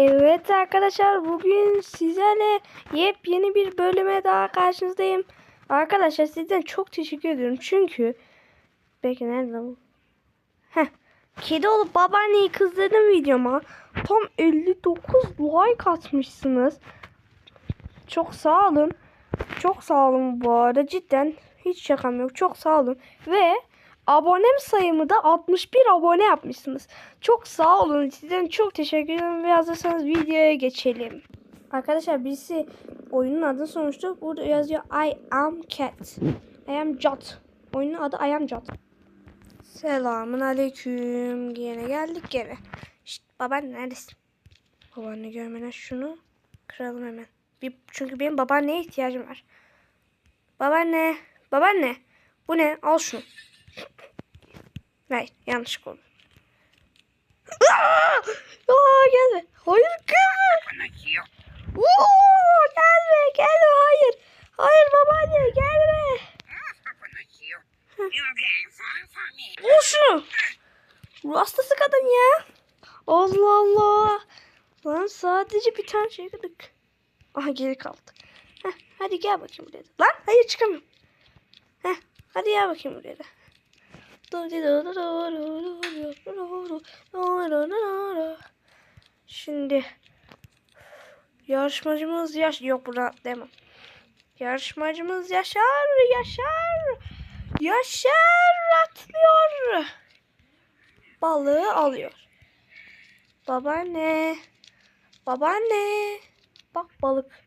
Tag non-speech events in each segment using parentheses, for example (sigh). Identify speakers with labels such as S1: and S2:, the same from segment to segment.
S1: Evet arkadaşlar bugün sizlerle yepyeni bir bölüme daha karşınızdayım. Arkadaşlar sizden çok teşekkür ediyorum çünkü Belki nerede bu? Kedi olup babaanneyi kızdırdım videoma. Tam 59 like atmışsınız. Çok sağ olun. Çok sağ olun bu arada cidden hiç şakam yok. Çok sağ olun. Ve abonem sayımı da 61 abone yapmışsınız. Çok sağ olun. Sizden çok teşekkür ederim ve hazırsanız videoya geçelim. Arkadaşlar birisi oyunun adını sormuştu. Burada yazıyor I am cat. I am Jot. Oyunun adı I am Jot. Selamun aleyküm. Yine geldik gene. Şşt baban neredesin? Babaanne görmeden şunu kıralım hemen. Bir, çünkü benim babaanneye ihtiyacım var. Babaanne. Babaanne. Bu ne? Al şunu. Hayır yanlış oldu. Aa, Aa, gelme. Hayır gelme. Oo, gelme gelme hayır. Hayır babaanne gelme. Vur şunu. Ruh hastası kadın ya. Allah Allah. Lan sadece bir tane şey kırdık. Aha geri kaldı. Heh, hadi gel bakayım buraya. Lan hayır çıkamıyorum. Heh, hadi gel bakayım buraya. Şimdi yarışmacımız yaş yok burada demem. Yarışmacımız Yaşar, Yaşar, Yaşar atlıyor. Balığı alıyor. Babaanne, babaanne, bak balık,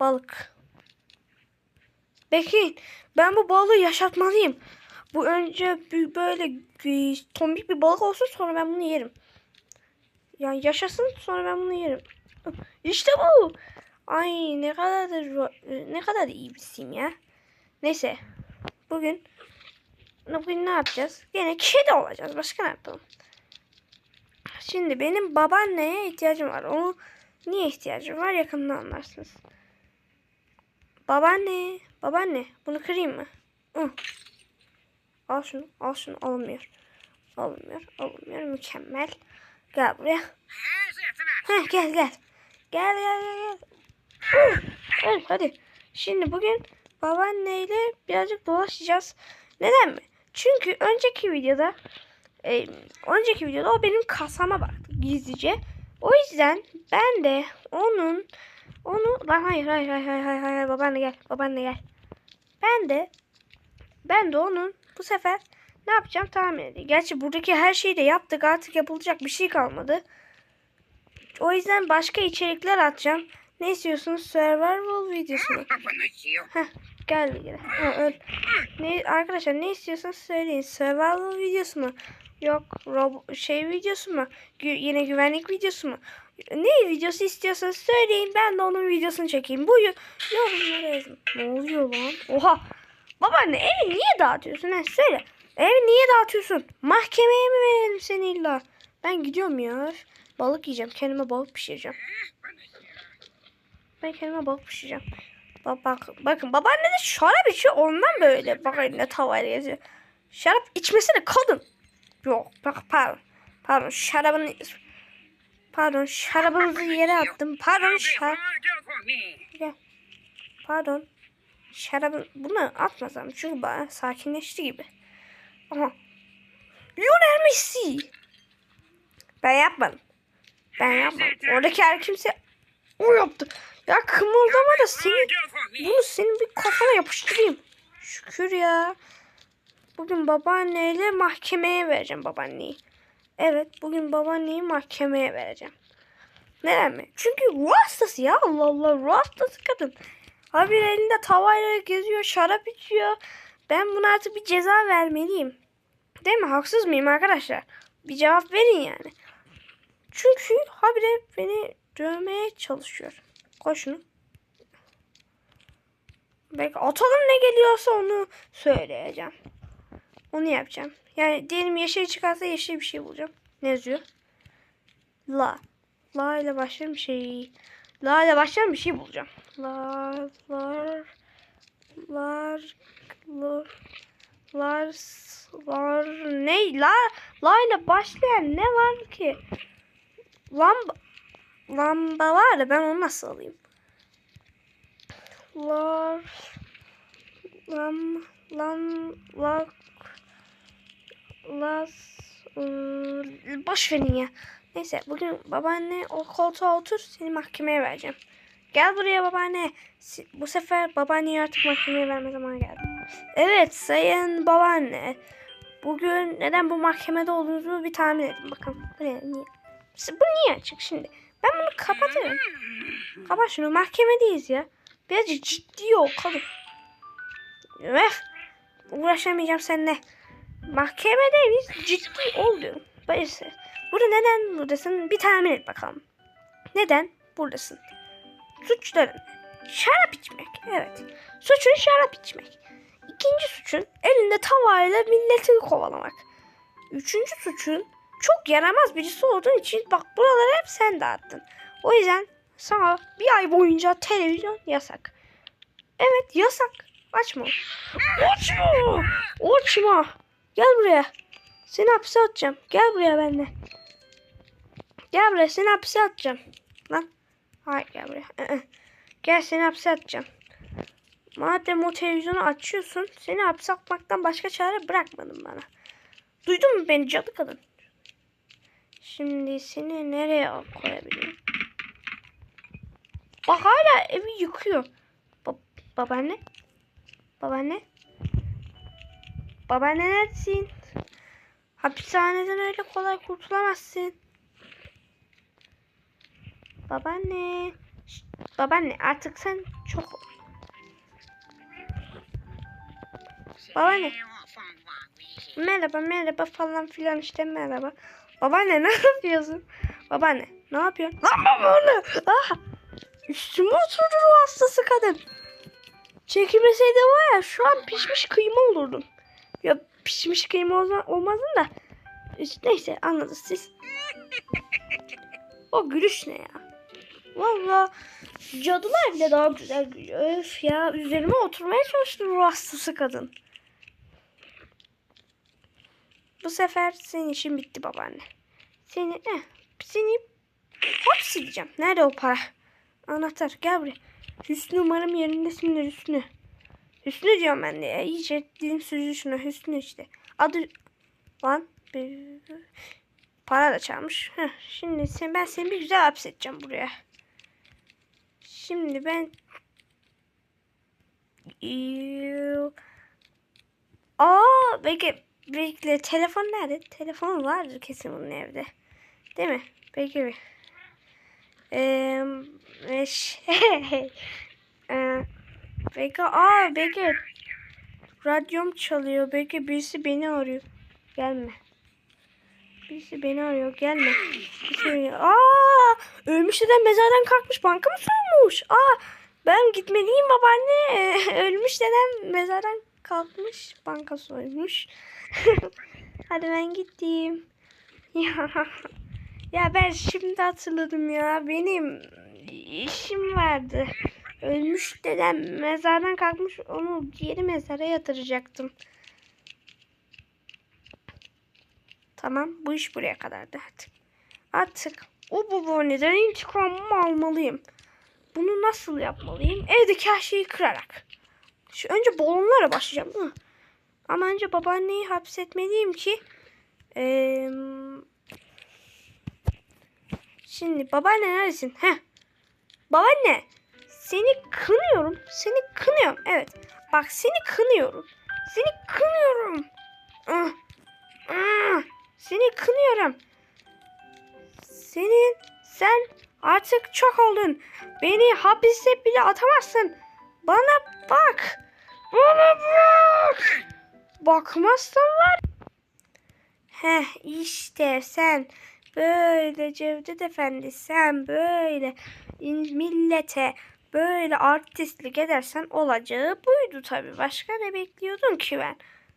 S1: balık. Bekleyin, ben bu balığı yaşatmalıyım. Bu önce böyle tombik bir balık olsun sonra ben bunu yerim. Yani yaşasın sonra ben bunu yerim. (laughs) İşte bu. Ay ne kadar da ne kadar da iyi birisiyim ya. Neyse. Bugün bugün ne yapacağız? Gene kedi olacağız. Başka ne yapalım? Şimdi benim babaanneye ihtiyacım var. Onu niye ihtiyacım var? Yakında anlarsınız. Babaanne, babaanne bunu kırayım mı? Hı. Al şunu, al şunu. Alınmıyor. Alınmıyor, alınmıyor. Mükemmel. Gel buraya. Heh, gel gel. Gel gel gel. gel. Evet hadi. Şimdi bugün babaanneyle birazcık dolaşacağız. Neden mi? Çünkü önceki videoda e, önceki videoda o benim kasama baktı gizlice. O yüzden ben de onun onu lan hayır hayır hayır hayır, hayır babaanne gel babaanne gel. Ben de ben de onun bu sefer ne yapacağım tahmin edeyim. Gerçi buradaki her şeyi de yaptık artık yapılacak bir şey kalmadı. O yüzden başka içerikler atacağım. Ne istiyorsunuz? Survival videosu mu? (laughs) Heh, gel gel. Ha, öl. Ne, arkadaşlar ne istiyorsanız söyleyin. Survival videosu mu? Yok rob şey videosu mu? Gü yine güvenlik videosu mu? Ne videosu istiyorsanız söyleyin. Ben de onun videosunu çekeyim. Bu yo- yorumlara yazın. Ne oluyor lan? Oha. Babaanne evi niye dağıtıyorsun? He, söyle. Evi niye dağıtıyorsun? Mahkemeye mi verelim seni illa? Ben gidiyorum ya. Balık yiyeceğim. Kendime balık pişireceğim. Ben kendime balık pişireceğim. Bak, bak, bakın babaanne de şarap içiyor ondan böyle. Bak eline tavayla geziyor. Şarap içmesine kadın. Yok bak pardon. Pardon şarabını Pardon şarabınızı yere attım. Pardon şarap. Pardon. Şarabı bunu atmasam çünkü bana sakinleşti gibi. Aha. Lionel Messi. Ben yapmadım. Ben yapmadım. Oradaki her kimse o yaptı. Ya kımıldama da seni bunu senin bir kafana yapıştırayım. Şükür ya. Bugün babaanneyle mahkemeye vereceğim babaanneyi. Evet bugün babaanneyi mahkemeye vereceğim. Neden mi? Çünkü ruh hastası ya Allah Allah ruh hastası kadın. Abi elinde tavayla geziyor şarap içiyor. Ben buna artık bir ceza vermeliyim. Değil mi? Haksız mıyım arkadaşlar? Bir cevap verin yani. Çünkü habire beni dövmeye çalışıyor. Koy şunu. Belki atalım ne geliyorsa onu söyleyeceğim. Onu yapacağım. Yani diyelim yeşil çıkarsa yeşil bir şey bulacağım. Ne yazıyor? La. La ile başlayan bir şey. La ile başlayan bir şey bulacağım. La, lar, lar, lar, lar, lar, ne? La, la ile başlayan ne var ki? Lamba. lamba var da ben onu nasıl alayım? Lar lam lan lak las ıı, boş verin ya. Neyse bugün babaanne o koltuğa otur seni mahkemeye vereceğim. Gel buraya babaanne. Bu sefer babaanneyi artık mahkemeye verme zamanı geldi. Evet sayın babaanne. Bugün neden bu mahkemede olduğunuzu bir tahmin edin bakalım. Bu? Niye? Bu niye açık şimdi? Ben bunu kapatıyorum. Kapat şunu. Mahkemedeyiz ya. Birazcık ciddi ol kadın. Öf. Uğraşamayacağım seninle. Mahkemedeyiz. Ciddi ol diyorum. Burada neden buradasın? Bir tahmin et bakalım. Neden buradasın? Suçların. Şarap içmek. Evet. Suçun şarap içmek. İkinci suçun elinde tavayla milleti kovalamak. Üçüncü suçun çok yaramaz birisi olduğun için bak buraları hep sen dağıttın. O yüzden sana bir ay boyunca televizyon yasak. Evet yasak. Açma. Açma. Açma. Gel buraya. Seni hapse atacağım. Gel buraya benimle. Gel buraya seni hapse atacağım. Lan. Hayır gel buraya. Gel seni hapse atacağım. Madem o televizyonu açıyorsun seni hapse atmaktan başka çare bırakmadın bana. Duydun mu beni cadı kadın? Şimdi seni nereye koyabilirim? Bak hala evi yıkıyor. Ba- babaanne? Babaanne? Babaanne neredesin? Hapishaneden öyle kolay kurtulamazsın. Babaanne. Şşt, babaanne artık sen çok... Babaanne. Merhaba merhaba falan filan işte merhaba. Babaanne (laughs) ne yapıyorsun? Babaanne ne yapıyorsun? Lan babaanne. Ah! Üstüme oturdu ruh hastası kadın. Çekilmeseydi var ya şu an pişmiş kıyma olurdum. Ya pişmiş kıyma olma- olmazın da. Neyse anladınız siz. O gülüş ne ya? Valla cadılar bile daha güzel. Öf ya üzerime oturmaya çalıştı ruh hastası kadın. Bu sefer senin işin bitti babaanne. Seni eh, seni hapsedeceğim. Nerede o para? Anahtar gel buraya. Hüsnü umarım yerindesindir Hüsnü. Hüsnü diyorum ben de ya. İyice dilim sürücü şuna. Hüsnü işte. Adı lan para da çalmış. Heh, şimdi sen, ben seni bir güzel hapsedeceğim buraya. Şimdi ben Aa bekle bekle telefon nerede? Telefon vardır kesin bunun evde. Değil mi? Bekle bir. Eee e, şey eee (laughs) bekle aa bekle radyom çalıyor. Bekle birisi beni arıyor. Gelme. Birisi beni arıyor. Gelme. Beni- Aa ölmüş deden mezardan kalkmış. Banka mı soymuş? Aa ben gitmeliyim babaanne. (laughs) Ölmüş dedem mezardan kalkmış. Banka soymuş. (laughs) Hadi ben gittim. Ya, (laughs) ya ben şimdi hatırladım ya. Benim işim vardı. Ölmüş dedem mezardan kalkmış. Onu geri mezara yatıracaktım. Tamam bu iş buraya kadardı artık. Artık o babaanneden intikamımı almalıyım. Bunu nasıl yapmalıyım? Evdeki her şeyi kırarak. Şu önce balonlara başlayacağım değil? Ama önce babaanneyi hapsetmeliyim ki eee, Şimdi babaanne neredesin? Heh. Babaanne seni kınıyorum. Seni kınıyorum. Evet. Bak seni kınıyorum. Seni kınıyorum. Ah, ah, Seni kınıyorum. Senin sen artık çok oldun. Beni hapise bile atamazsın. Bana bak. Bana bak. Bakmazsan var. Heh işte sen böyle Cevdet Efendi sen böyle millete böyle artistlik edersen olacağı buydu tabii. Başka ne bekliyordun ki ben?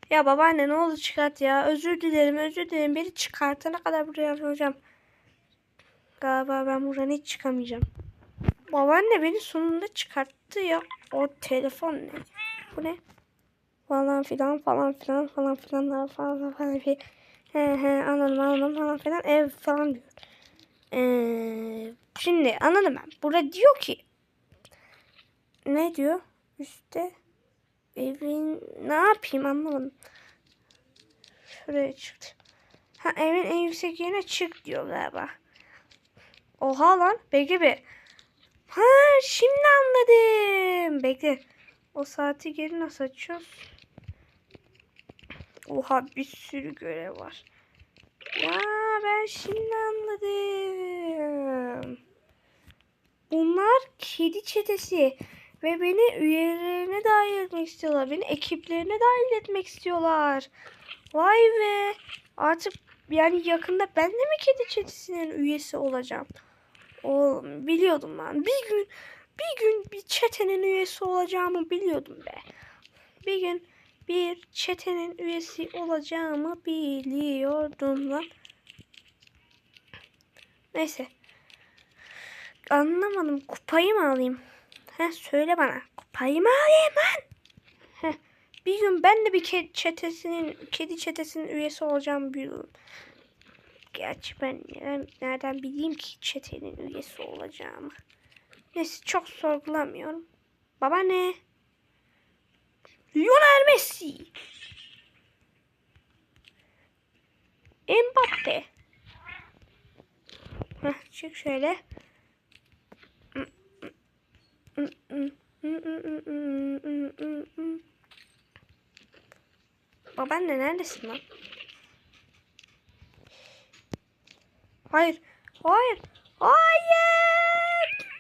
S1: Ya babaanne ne oldu çıkart ya. Özür dilerim özür dilerim. Beni çıkartana kadar buraya hocam. Galiba ben buradan hiç çıkamayacağım. Babaanne beni sonunda çıkarttı ya. O telefon ne? Bu ne? Falan filan falan filan falan filan falan falan filan. He he anladım falan filan ev falan diyor. Ee, Şimdi anladım ben. Burada diyor ki ne diyor? Üstte evin ne yapayım anlamadım. Şuraya çıktı. Ha evin en yüksek yerine çık diyor galiba. Oha lan. Bekle bir. Ha şimdi anladım. Bekle. O saati geri nasıl açıyoruz? Oha bir sürü görev var. Ya ben şimdi anladım. Bunlar kedi çetesi. Ve beni üyelerine dahil etmek istiyorlar. Beni ekiplerine dahil etmek istiyorlar. Vay be. Artık yani yakında ben de mi kedi çetesinin üyesi olacağım? Oğlum biliyordum ben. Bir gün bir gün bir çetenin üyesi olacağımı biliyordum be. Bir gün bir çetenin üyesi olacağımı biliyordum lan. Neyse. Anlamadım. Kupayı mı alayım? Heh, söyle bana. Kupayı mı alayım? Heh, bir gün ben de bir kedi çetesinin, kedi çetesinin üyesi olacağımı biliyordum. Gerçi ben nereden, nereden bileyim ki çetenin üyesi olacağımı. Neyse çok sorgulamıyorum. Baba ne? Lionel Messi. Mbappe. Heh, çık şöyle. Babaanne neredesin lan? Hayır. Hayır.